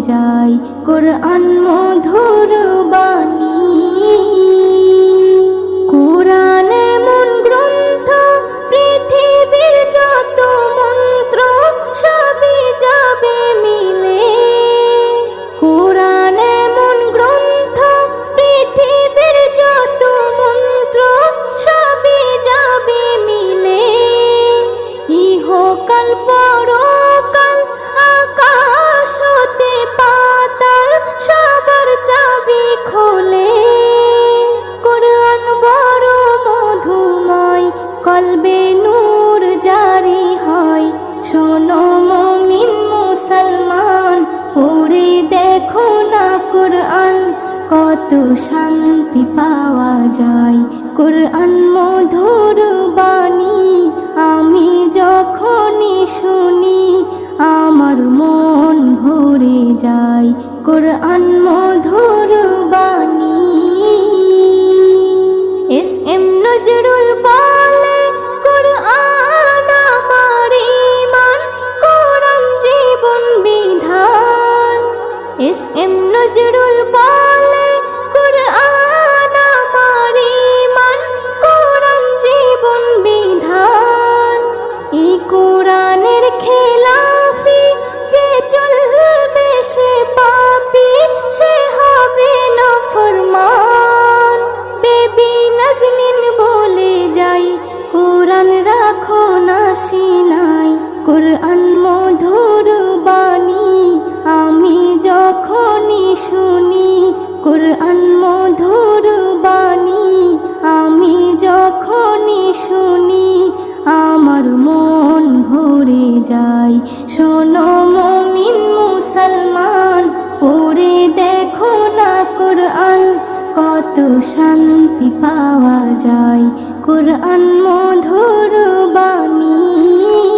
যায় কোরআন মধুর বাণী। কোরআন এমন গ্রন্থ, পৃথিবীর যত মন্ত্র, সবই যাবে মিলে। কোরআন এমন গ্রন্থ, পৃথিবীর যত মন্ত্র, সবই যাবে মিলে। ইহকাল পরকাল নূর জারি হয়। শোনো মমিন মুসলমান, পড়ে দেখো না কোরআন, কত শান্তি পাওয়া যায়। কোরআন মধুর বাণী, আমি যখনই শুনি, আমার মন ভরে যায়। কোরআন মধুর বাণী, এস এম নজরুল বলে এস এম নজরুল বলে, কোরআন আমার ঈমান, কোরআন জীবন বিধান। এই কোরআনের খেলাফি যে চলবে সে পাপি, সে হবে না ফরমান বেবি নাজনিন বলে যাই, কোরআন রাখো না সিনাই, কোরআন মধুর বাণী। যায় শোনো মমিন মুসলমান, পড়ে দেখো না কোরআন, কত শান্তি পাওয়া যায়। কোরআন মধুর বাণী।